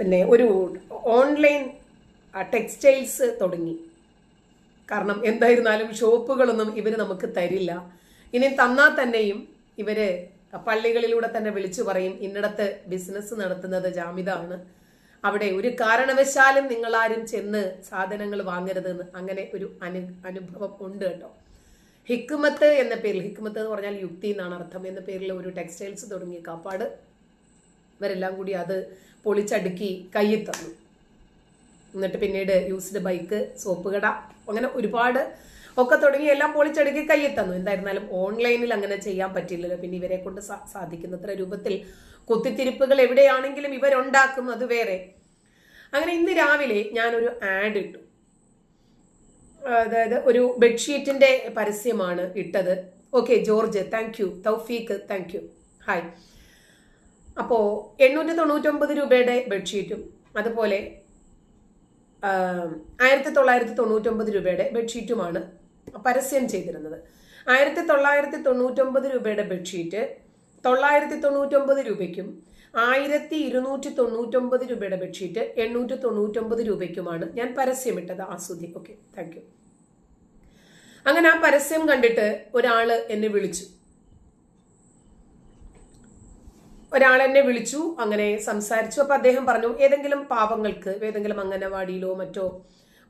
പിന്നെ ഒരു online textiles തുടങ്ങി. കാരണം എന്തായിരുന്നാലും ഷോപ്പുകളൊന്നും ഇവർ നമുക്ക് തരില്ല. ഇനി തന്നാൽ തന്നെയും ഇവർ പള്ളികളിലൂടെ തന്നെ വിളിച്ചു പറയും ഇന്നിടത്ത് ബിസിനസ് നടത്തുന്നത് ജാമിതാണ് അവിടെ ഒരു കാരണവശാലും നിങ്ങളാരും ചെന്ന് സാധനങ്ങൾ വാങ്ങരുതെന്ന്. അങ്ങനെ ഒരു അനു അനുഭവം ഉണ്ട് കേട്ടോ. ഹിക്കുമത്ത് എന്ന പേരിൽ ഹിക്കുമത്ത് എന്ന് പറഞ്ഞാൽ യുക്തി എന്നാണ് അർത്ഥം എന്ന പേരിൽ ഒരു ടെക്സ്റ്റൈൽസ് തുടങ്ങിയ കാപ്പാട് ഇവരെല്ലാം കൂടി അത് പൊളിച്ചടുക്കി കയ്യിൽ തന്നു. എന്നിട്ട് പിന്നീട് യൂസ്ഡ് ബൈക്ക് സോപ്പ് കട അങ്ങനെ ഒരുപാട് ഒക്കെ തുടങ്ങി എല്ലാം പൊളിച്ചടുക്കി കയ്യിൽ തന്നു. എന്തായിരുന്നാലും ഓൺലൈനിൽ അങ്ങനെ ചെയ്യാൻ പറ്റില്ലല്ലോ. പിന്നെ ഇവരെ കൊണ്ട് സാധിക്കുന്നത്ര രൂപത്തിൽ കുത്തിത്തിരിപ്പുകൾ എവിടെയാണെങ്കിലും ഇവരുണ്ടാക്കും അത് വേറെ. അങ്ങനെ ഇന്ന് രാവിലെ ഞാനൊരു ആഡ് ഇട്ടു. അതായത് ഒരു ബെഡ്ഷീറ്റിന്റെ പരസ്യമാണ് ഇട്ടത്. Okay George thank you Thoufeeq thank you hi അപ്പോൾ എണ്ണൂറ്റി തൊണ്ണൂറ്റൊമ്പത് രൂപയുടെ ബെഡ്ഷീറ്റും അതുപോലെ ആയിരത്തി തൊള്ളായിരത്തി തൊണ്ണൂറ്റൊമ്പത് രൂപയുടെ ബെഡ്ഷീറ്റുമാണ് പരസ്യം ചെയ്തിരുന്നത്. ആയിരത്തി തൊള്ളായിരത്തി തൊണ്ണൂറ്റൊമ്പത് രൂപയുടെ ബെഡ്ഷീറ്റ് തൊള്ളായിരത്തി തൊണ്ണൂറ്റൊമ്പത് രൂപയ്ക്കും ആയിരത്തി ഇരുന്നൂറ്റി തൊണ്ണൂറ്റൊമ്പത് രൂപയുടെ ബെഡ്ഷീറ്റ് എണ്ണൂറ്റി തൊണ്ണൂറ്റൊമ്പത് രൂപയ്ക്കുമാണ് ഞാൻ പരസ്യമിട്ടത് ആസ്വദി ഓക്കെ താങ്ക് യു. അങ്ങനെ ആ പരസ്യം കണ്ടിട്ട് ഒരാൾ എന്നെ വിളിച്ചു. ഒരാൾ എന്നെ വിളിച്ചു അങ്ങനെ സംസാരിച്ചു. അപ്പൊ അദ്ദേഹം പറഞ്ഞു ഏതെങ്കിലും പാവങ്ങൾക്ക് ഏതെങ്കിലും അംഗനവാടിയിലോ മറ്റോ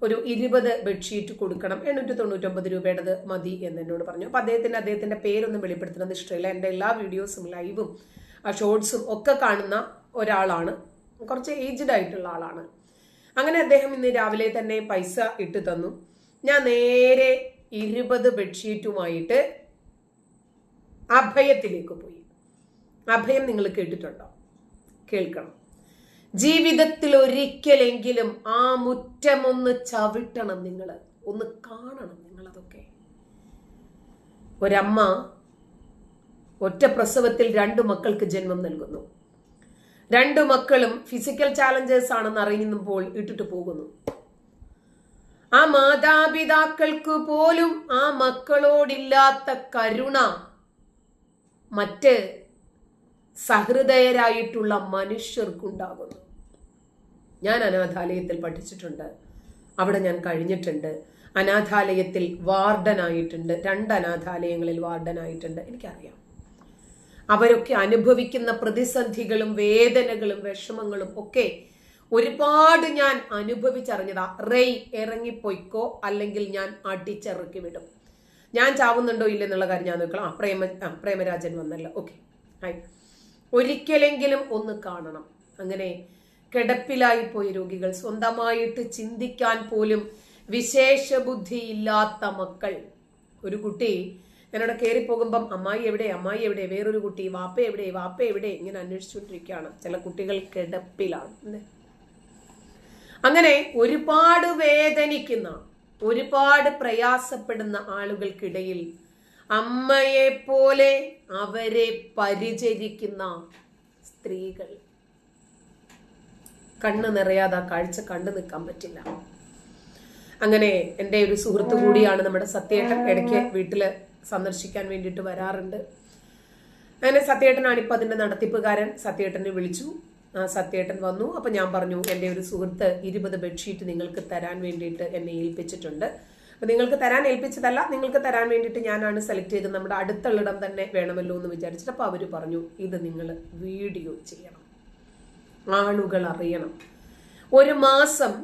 ഒരു ഇരുപത് ബെഡ്ഷീറ്റ് കൊടുക്കണം. എണ്ണൂറ്റി തൊണ്ണൂറ്റൊമ്പത് രൂപയുടേത് മതി എന്ന് എന്നോട് പറഞ്ഞു. അപ്പൊ അദ്ദേഹത്തിന് അദ്ദേഹത്തിന്റെ പേരൊന്നും വെളിപ്പെടുത്തുന്നത് ഇഷ്ടമില്ല. എന്റെ എല്ലാ വീഡിയോസും ലൈവും ഷോർട്സും ഒക്കെ കാണുന്ന ഒരാളാണ്. കുറച്ച് ഏജ്ഡ് ആയിട്ടുള്ള ആളാണ്. അങ്ങനെ അദ്ദേഹം ഇന്ന് രാവിലെ തന്നെ പൈസ ഇട്ട് തന്നു. ഞാൻ നേരെ ഇരുപത് ബെഡ്ഷീറ്റുമായിട്ട് അഭയത്തിലേക്ക് പോയി. അഭയം നിങ്ങൾ കേട്ടിട്ടുണ്ടോ? കേൾക്കണം. ജീവിതത്തിൽ ഒരിക്കലെങ്കിലും ആ മുറ്റമൊന്ന് ചവിട്ടണം നിങ്ങൾ ഒന്ന് കാണണം നിങ്ങളതൊക്കെ. ഒരമ്മ ഒറ്റ പ്രസവത്തിൽ രണ്ടു മക്കൾക്ക് ജന്മം നൽകുന്നു. രണ്ടു മക്കളും ഫിസിക്കൽ ചാലഞ്ചേഴ്സ് ആണെന്ന് അറിയുമ്പോൾ ഇട്ടിട്ട് പോകുന്നു. ആ മാതാപിതാക്കൾക്ക് പോലും ആ മക്കളോടില്ലാത്ത കരുണ മറ്റ് സഹൃദയരായിട്ടുള്ള മനുഷ്യർക്കുണ്ടാകുന്നു. ഞാൻ അനാഥാലയത്തിൽ പഠിച്ചിട്ടുണ്ട്. അവിടെ ഞാൻ കഴിഞ്ഞിട്ടുണ്ട്. അനാഥാലയത്തിൽ വാർഡനായിട്ടുണ്ട്. രണ്ട് അനാഥാലയങ്ങളിൽ വാർഡനായിട്ടുണ്ട്. എനിക്കറിയാം. അവരൊക്കെ അനുഭവിക്കുന്ന പ്രതിസന്ധികളും വേദനകളും വിഷമങ്ങളും ഒക്കെ ഒരുപാട് ഞാൻ അനുഭവിച്ചറിഞ്ഞതാ. റെയ് ഇറങ്ങിപ്പോയിക്കോ? അല്ലെങ്കിൽ ഞാൻ അടിച്ചിറക്കി വിടും. ഞാൻ ചാവുന്നുണ്ടോ ഇല്ലെന്നുള്ള കാര്യം ഞാൻ നോക്കണം. ആ പ്രേമ പ്രേമരാജൻ വന്നല്ലോ. ഓക്കെ. ഹായ്. ഒരിക്കലെങ്കിലും ഒന്ന് കാണണം. അങ്ങനെ കിടപ്പിലായി പോയ രോഗികൾ സ്വന്തമായിട്ട് ചിന്തിക്കാൻ പോലും വിശേഷ ബുദ്ധിയില്ലാത്ത മക്കൾ. ഒരു കുട്ടി ഞാനവിടെ കയറി പോകുമ്പം അമ്മായി എവിടെ അമ്മായി എവിടെ വേറൊരു കുട്ടി വാപ്പ എവിടെ വാപ്പ എവിടെ ഇങ്ങനെ അന്വേഷിച്ചുകൊണ്ടിരിക്കുകയാണ്. ചില കുട്ടികൾ കിടപ്പിലാണ്? അങ്ങനെ ഒരുപാട് വേദനിക്കുന്ന ഒരുപാട് പ്രയാസപ്പെടുന്ന ആളുകൾക്കിടയിൽ അമ്മയെ പോലെ അവരെ പരിചരിക്കുന്ന സ്ത്രീകൾ. കണ്ണ് നിറയാതെ ആ കാഴ്ച കണ്ടു നിൽക്കാൻ പറ്റില്ല. അങ്ങനെ എന്റെ ഒരു സുഹൃത്ത് കൂടിയാണ് നമ്മുടെ സത്യേട്ടൻ ഇടയ്ക്ക് വീട്ടിൽ സന്ദർശിക്കാൻ വേണ്ടിയിട്ട് വരാറുണ്ട്. അങ്ങനെ സത്യേട്ടനാണ് ഇപ്പം അതിന്റെ നടത്തിപ്പുകാരൻ. സത്യേട്ടനെ വിളിച്ചു. ആ സത്യേട്ടൻ വന്നു. അപ്പം ഞാൻ പറഞ്ഞു എന്റെ ഒരു സുഹൃത്ത് ഇരുപത് ബെഡ്ഷീറ്റ് നിങ്ങൾക്ക് തരാൻ വേണ്ടിയിട്ട് എന്നെ ഏൽപ്പിച്ചിട്ടുണ്ട്. അപ്പം നിങ്ങൾക്ക് തരാൻ ഏൽപ്പിച്ചതല്ല നിങ്ങൾക്ക് തരാൻ വേണ്ടിയിട്ട് ഞാനാണ് സെലക്ട് ചെയ്തത്. നമ്മുടെ അടുത്തുള്ളിടം തന്നെ വേണമല്ലോ എന്ന് വിചാരിച്ചിട്ട് അപ്പോൾ അവർ പറഞ്ഞു ഇത് നിങ്ങൾ വീഡിയോ ചെയ്യണം. ആളുകൾ അറിയണം. ഒരു മാസം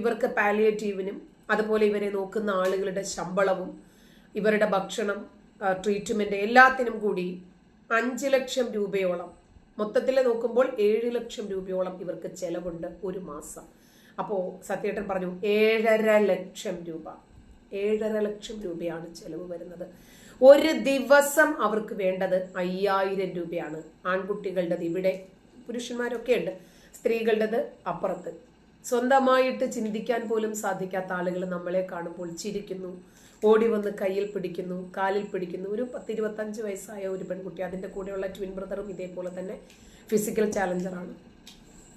ഇവർക്ക് പാലിയേറ്റീവിനും അതുപോലെ ഇവരെ നോക്കുന്ന ആളുകളുടെ ശമ്പളവും ഇവരുടെ ഭക്ഷണം ട്രീറ്റ്മെന്റ് എല്ലാത്തിനും കൂടി അഞ്ച് ലക്ഷം രൂപയോളം. മൊത്തത്തിൽ നോക്കുമ്പോൾ ഏഴ് ലക്ഷം രൂപയോളം ഇവർക്ക് ചെലവുണ്ട് ഒരു മാസം. അപ്പോൾ സത്യേട്ടൻ പറഞ്ഞു ഏഴര ലക്ഷം രൂപ. ഏഴര ലക്ഷം രൂപയാണ് ചെലവ് വരുന്നത്. ഒരു ദിവസം അവർക്ക് വേണ്ടത് അയ്യായിരം രൂപയാണ്. ആൺകുട്ടികളുടേത് ഇവിടെ പുരുഷന്മാരൊക്കെ ഉണ്ട്. സ്ത്രീകളുടേത് അപ്പുറത്ത്. സ്വന്തമായിട്ട് ചിന്തിക്കാൻ പോലും സാധിക്കാത്ത ആളുകൾ നമ്മളെ കാണുമ്പോൾ ചിരിക്കുന്നു ഓടി വന്ന് കയ്യിൽ പിടിക്കുന്നു കാലിൽ പിടിക്കുന്നു. ഒരു പത്തിരുപത്തഞ്ച് വയസ്സായ ഒരു പെൺകുട്ടി അതിന്റെ കൂടെയുള്ള ട്വിൻ ബ്രദറും ഇതേപോലെ തന്നെ ഫിസിക്കൽ ചാലഞ്ചറാണ്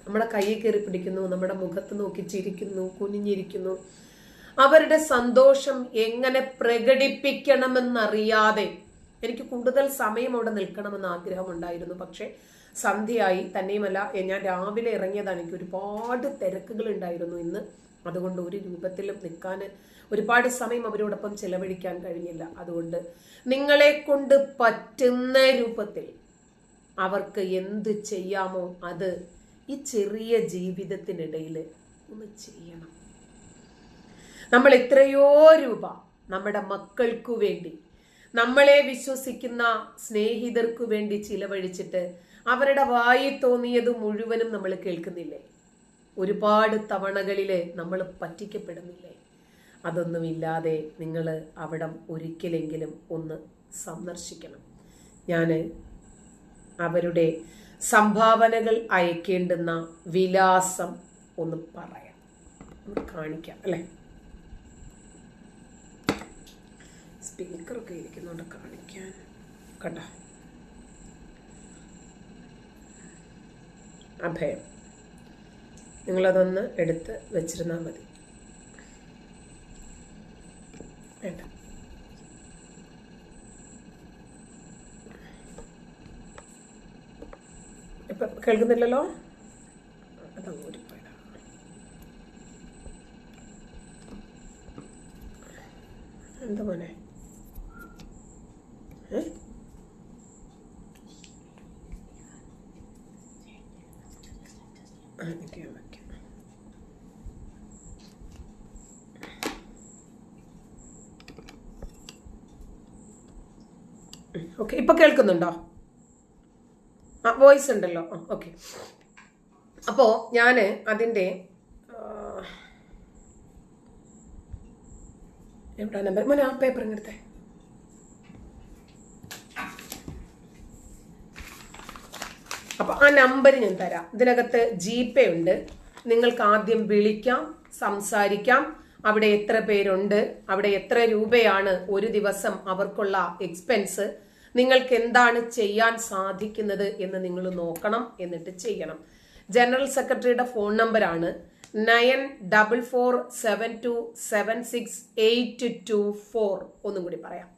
നമ്മുടെ കയ്യിൽ കയറി പിടിക്കുന്നു നമ്മുടെ മുഖത്ത് നോക്കി ചിരിക്കുന്നു കുനിഞ്ഞിരിക്കുന്നു. അവരുടെ സന്തോഷം എങ്ങനെ പ്രകടിപ്പിക്കണമെന്നറിയാതെ എനിക്ക് കൂടുതൽ സമയം അവിടെ നിൽക്കണമെന്ന് ആഗ്രഹമുണ്ടായിരുന്നു. പക്ഷേ സന്ധ്യയായി. തന്നെയുമല്ല ഞാൻ രാവിലെ ഇറങ്ങിയതാണ്. എനിക്ക് ഒരുപാട് തിരക്കുകൾ ഉണ്ടായിരുന്നു ഇന്ന്. അതുകൊണ്ട് ഒരു രൂപത്തിലും നിൽക്കാൻ ഒരുപാട് സമയം അവരോടൊപ്പം ചെലവഴിക്കാൻ കഴിഞ്ഞില്ല. അതുകൊണ്ട് നിങ്ങളെ കൊണ്ട് പറ്റുന്ന രൂപത്തിൽ അവർക്ക് എന്ത് ചെയ്യാമോ അത് ഈ ചെറിയ ജീവിതത്തിനിടയിൽ ഒന്ന് ചെയ്യണം. നമ്മൾ എത്രയോ രൂപ നമ്മുടെ മക്കൾക്കു വേണ്ടി നമ്മളെ വിശ്വസിക്കുന്ന സ്നേഹിതർക്കു വേണ്ടി ചിലവഴിച്ചിട്ട് അവരുടെ വായി തോന്നിയത് മുഴുവനും നമ്മൾ കേൾക്കുന്നില്ലേ? ഒരുപാട് തവണകളിൽ നമ്മൾ പറ്റിക്കപ്പെടുന്നില്ലേ? അതൊന്നുമില്ലാതെ നിങ്ങൾ അവിടം ഒരിക്കലെങ്കിലും ഒന്ന് സന്ദർശിക്കണം. ഞാൻ അവരുടെ സംഭാവനകൾ അയക്കേണ്ടുന്ന വിലാസം ഒന്ന് പറയാം. കാണിക്കാം അല്ലേ? സ്പീക്കറൊക്കെ ഇരിക്കുന്നുണ്ട് കാണിക്കാൻ. കണ്ട? അഭയം. നിങ്ങളതൊന്ന് എടുത്ത് വെച്ചിരുന്നാൽ മതി. ഇപ്പം കേൾക്കുന്നില്ലല്ലോ അതങ്ങ് ഊരിപ്പോയതാ എന്താ മോനെ ഏ? ആ, എനിക്ക് ഓക്കെ ഇപ്പൊ കേൾക്കുന്നുണ്ടോ? ആ വോയിസ് ഉണ്ടല്ലോ. ഓക്കെ അപ്പോൾ ഞാൻ അതിന്റെ എവിടെ നമ്പർ മോനെ ആ പേപ്പർ ഇങ്ങെടുത്തേ അപ്പോൾ ആ നമ്പർ ഞാൻ തരാം. ഇതിനകത്ത് ജി പേ ഉണ്ട്. നിങ്ങൾക്ക് ആദ്യം വിളിക്കാം സംസാരിക്കാം. അവിടെ എത്ര പേരുണ്ട് അവിടെ എത്ര രൂപയാണ് ഒരു ദിവസം അവർക്കുള്ള എക്സ്പെൻസ് നിങ്ങൾക്ക് എന്താണ് ചെയ്യാൻ സാധിക്കുന്നത് എന്ന് നിങ്ങൾ നോക്കണം എന്നിട്ട് ചെയ്യണം. ജനറൽ സെക്രട്ടറിയുടെ ഫോൺ നമ്പറാണ് nine double four seven two seven six eight two four. ഒന്നും കൂടി പറയാം.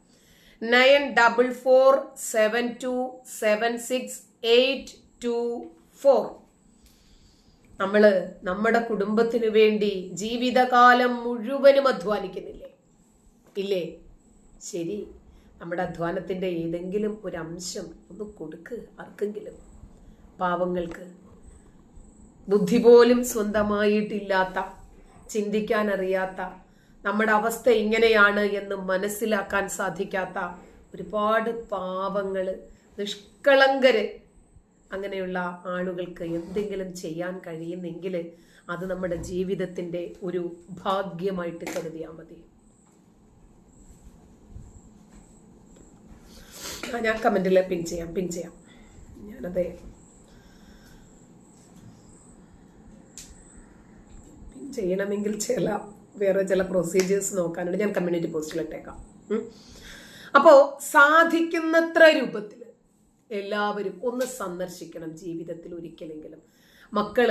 Nine double four seven two seven six eight two four നമ്മൾ നമ്മുടെ കുടുംബത്തിന് വേണ്ടി ജീവിതകാലം മുഴുവനും അധ്വാനിക്കുന്നില്ലേ? ഇല്ലേ? ശരി. നമ്മുടെ അധ്വാനത്തിന്റെ ഏതെങ്കിലും ഒരു അംശം ഒന്ന് കൊടുക്ക് ആർക്കെങ്കിലും. പാവങ്ങൾക്ക് ബുദ്ധി പോലും സ്വന്തമായിട്ടില്ലാത്ത ചിന്തിക്കാൻ അറിയാത്ത നമ്മുടെ അവസ്ഥ ഇങ്ങനെയാണ് എന്ന് മനസ്സിലാക്കാൻ സാധിക്കാത്ത ഒരുപാട് പാവങ്ങൾ നിഷ്കളങ്കര് അങ്ങനെയുള്ള ആളുകൾക്ക് എന്തെങ്കിലും ചെയ്യാൻ കഴിയുന്നെങ്കിൽ അത് നമ്മുടെ ജീവിതത്തിന്റെ ഒരു ഭാഗ്യമായിട്ട് കരുതിയാൽ മതി. ഞാൻ കമന്റിൽ പിൻ ചെയ്യാം പിൻ ചെയ്യാം. ഞാനത് പിൻ ചെയ്യണമെങ്കിൽ ചില വേറെ ചില പ്രൊസീജിയേഴ്സ് നോക്കാനുണ്ട്. ഞാൻ കമ്മ്യൂണിറ്റി പോസ്റ്റിൽ ഇട്ടേക്കാം. അപ്പോൾ സാധിക്കുന്നത്ര രൂപത്തിൽ എല്ലാവരും ഒന്ന് സന്ദർശിക്കണം ജീവിതത്തിൽ ഒരിക്കലെങ്കിലും. മക്കൾ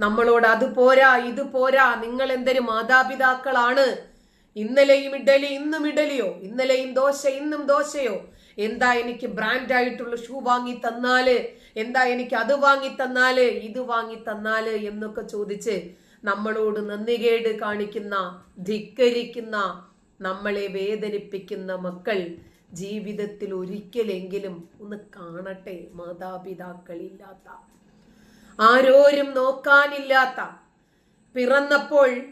നമ്മളോട് അത് പോരാ ഇത് പോരാ നിങ്ങൾ എന്തൊരു മാതാപിതാക്കളാണ്? ഇന്നലെയും ഇഡലി ഇന്നും ഇഡലിയോ? ഇന്നലെയും ദോശ ഇന്നും ദോശയോ? എന്താ എനിക്ക് ബ്രാൻഡ് ആയിട്ടുള്ള ഷൂ വാങ്ങി തന്നാൽ? എന്താ എനിക്ക് അത് വാങ്ങി തന്നാൽ? ഇത് വാങ്ങി തന്നാൽ? എന്നൊക്കെ ചോദിച്ച് നമ്മളോട് നന്ദികേട് കാണിക്കുന്ന ധിക്കരിക്കുന്ന നമ്മളെ വേദനിപ്പിക്കുന്ന മക്കൾ ജീവിതത്തിൽ ഒരിക്കലെങ്കിലും ഒന്ന് കാണട്ടെ മാതാപിതാക്കളില്ലാത്ത. ആരോരും നോക്കാനില്ലാത്ത. പിറന്നപ്പോൾ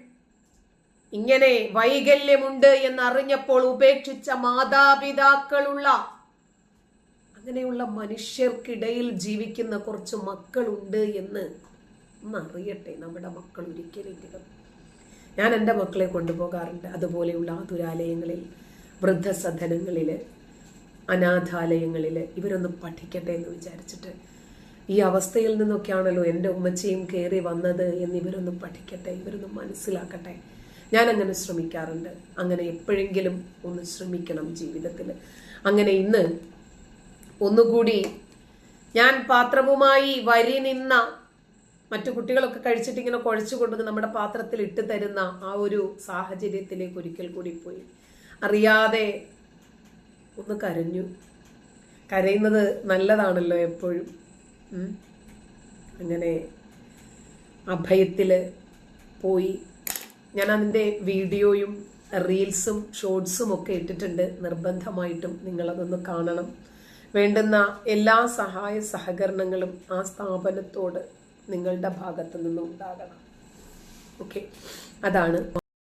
ഇങ്ങനെ വൈകല്യമുണ്ട് എന്നറിഞ്ഞപ്പോൾ ഉപേക്ഷിച്ച മാതാപിതാക്കളുള്ള അങ്ങനെയുള്ള മനുഷ്യർക്കിടയിൽ ജീവിക്കുന്ന കുറച്ച് മക്കളുണ്ട് എന്ന് ഒന്ന് അറിയട്ടെ നമ്മുടെ മക്കൾ ഒരിക്കലെങ്കിലും ഞാൻ എന്റെ മക്കളെ കൊണ്ടുപോകാറുണ്ട്. അതുപോലെയുള്ള ആതുരാലയങ്ങളിൽ വൃദ്ധസദനങ്ങളിൽ അനാഥാലയങ്ങളിൽ ഇവരൊന്ന് പഠിക്കട്ടെ എന്ന് വിചാരിച്ചിട്ട് ഈ അവസ്ഥയിൽ നിന്നൊക്കെയാണല്ലോ എന്റെ ഉമ്മച്ചയും കയറി വന്നത് എന്ന് ഇവരൊന്ന് പഠിക്കട്ടെ ഇവരൊന്ന് മനസ്സിലാക്കട്ടെ. ഞാൻ അങ്ങനെ ശ്രമിക്കാറുണ്ട്. അങ്ങനെ എപ്പോഴെങ്കിലും ഒന്ന് ശ്രമിക്കണം ജീവിതത്തിൽ അങ്ങനെ ഇന്ന് ഒന്നുകൂടി ഞാൻ പാത്രവുമായി വരി നിന്ന മറ്റു കുട്ടികളൊക്കെ കഴിച്ചിട്ട് ഇങ്ങനെ കുഴച്ചു കൊണ്ടുവന്ന് നമ്മുടെ പാത്രത്തിൽ ഇട്ട് തരുന്ന ആ ഒരു സാഹചര്യത്തിലേക്ക് ഒരിക്കൽ കൂടി പോയി. അറിയാതെ ഒന്ന് കരഞ്ഞു. കരയുന്നത് നല്ലതാണല്ലോ എപ്പോഴും. അങ്ങനെ അഭയത്തിൽ പോയി. ഞാൻ അതിന്റെ വീഡിയോയും റീൽസും ഷോർട്സും ഒക്കെ ഇട്ടിട്ടുണ്ട്. നിർബന്ധമായിട്ടും നിങ്ങളതൊന്ന് കാണണം. വേണ്ടുന്ന എല്ലാ സഹായ സഹകരണങ്ങളും ആ സ്ഥാപനത്തോട് നിങ്ങളുടെ ഭാഗത്തു നിന്നും ഉണ്ടാകണം. ഓക്കെ. അതാണ്